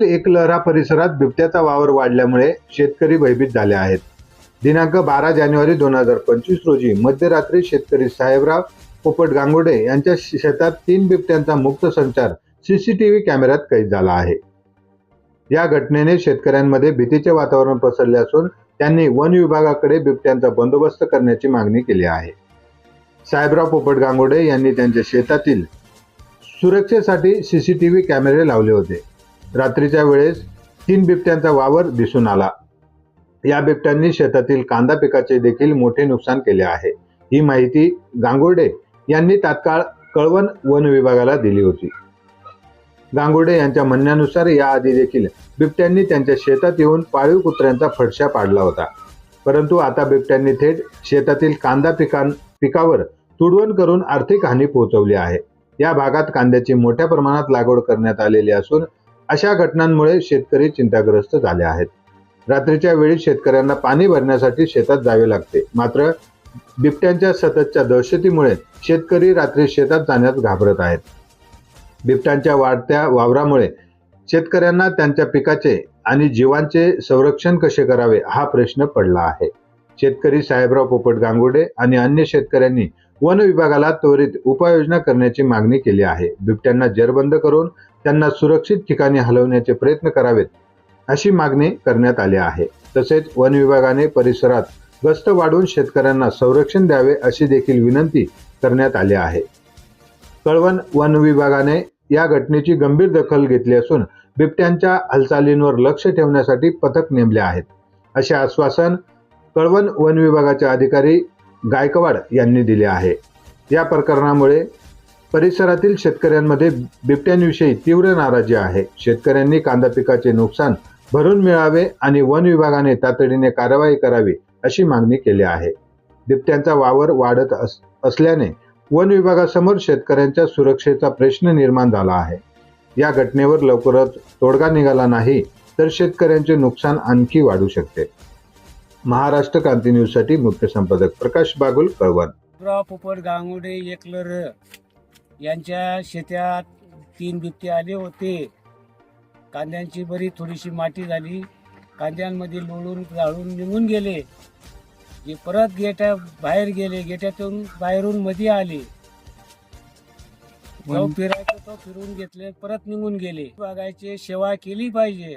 एकलहरा परिसरात बिबट्याचा वावर वाढल्यामुळे शेतकरी भयभीत झाले आहेत. दिनांक बारा जानेवारी दोन हजार पंचवीस रोजी मध्यरात्री शेतकरी साहेबराव पोपट गांगोडे यांच्या शेतात तीन बिबट्यांचा मुक्त संचार सीसीटीव्ही कॅमेऱ्यात कैद झाला आहे. या घटनेने शेतकऱ्यांमध्ये भीतीचे वातावरण पसरले असून त्यांनी वन विभागाकडे बिबट्यांचा बंदोबस्त करण्याची मागणी केली आहे. साहेबराव पोपट गांगोडे यांनी त्यांच्या शेतातील सुरक्षेसाठी सीसीटीव्ही कॅमेरे लावले होते. रात्रीच्या वेळेस तीन बिबट्यांचा वावर दिसून आला. या बिबट्यांनी शेतातील कांदा पिकाचे देखील मोठे नुकसान केले आहे. ही माहिती गांगुर्डे यांनी तात्काळ कळवण वन विभागाला दिली होती. गांगुर्डे यांच्या म्हणण्यानुसार याआधी देखील बिबट्यांनी त्यांच्या शेतात येऊन पाळीव कुत्र्यांचा फडशा पाडला होता. परंतु आता बिबट्यांनी थेट शेतातील कांदा पिकां पिकावर तुडवण करून आर्थिक हानी पोहोचवली आहे. या भागात कांद्याची मोठ्या प्रमाणात लागवड करण्यात आलेली असून अशा घटनांमुळे शेतकरी चिंताग्रस्त झाले आहेत. रात्रीच्या वेळी शेतकऱ्यांना पाणी भरण्यासाठी शेतात जावे लागते. मात्र बिबट्यांच्या सततच्या दहशतीमुळे शेतकरी रात्री शेतात जाण्यास घाबरत आहेत. बिबट्यांच्या वाढत्या वावरामुळे शेतकऱ्यांना त्यांच्या पिकाचे आणि जीवांचे संरक्षण कसे करावे हा प्रश्न पडला आहे. शेतकरी साहेबराव पोपट गांगुडे आणि अन्य शेतकऱ्यांनी वन विभागाला त्वरित उपाययोजना करण्याची मागणी केली आहे. बिबट्यांना जेरबंद करून त्यांना सुरक्षित ठिकाणी हलवण्याचे प्रयत्न करावेत अशी मागणी करण्यात आली आहे. तसेच वन विभागाने परिसरात गस्त वाढवून शेतकऱ्यांना संरक्षण द्यावे अशी देखील विनंती करण्यात आली आहे. कळवण वन विभागाने या घटनेची गंभीर दखल घेतली असून बिबट्यांच्या हालचालींवर लक्ष ठेवण्यासाठी पथक नेमले आहेत. असे आश्वासन कळवण वन विभागाचे अधिकारी गायकवाड यांनी दिले आहे. या प्रकरणामुळे परिसरातील शेतकऱ्यांमध्ये बिबट्यांविषयी तीव्र नाराजी आहे. शेतकऱ्यांनी कांदा पिकाचे नुकसान भरून मिळावे आणि वन विभागाने तातडीने कारवाई करावी अशी मागणी केली आहे. बिबट्यांचा वावर वाढत अस असल्याने वन विभागासमोर शेतकऱ्यांच्या सुरक्षेचा प्रश्न निर्माण झाला आहे. या घटनेवर लवकरच तोडगा निघाला नाही तर शेतकऱ्यांचे नुकसान आणखी वाढू शकते. महाराष्ट्र क्रांती न्यूजसाठी मुख्य संपादक प्रकाश बागुल कळवण. पोपट गांगुडे एकलर यांच्या शेतात तीन बिबटे आले होते. कांद्यांची बरी थोडीशी माती झाली. कांद्यांमध्ये लोळून जाळून निघून गेले. जे परत गेट्या बाहेर गेले गेट्यातून बाहेरून मध्ये आले. जो फिरायचं तो फिरून घेतले परत निघून गेले. बघायचे सेवा केली पाहिजे.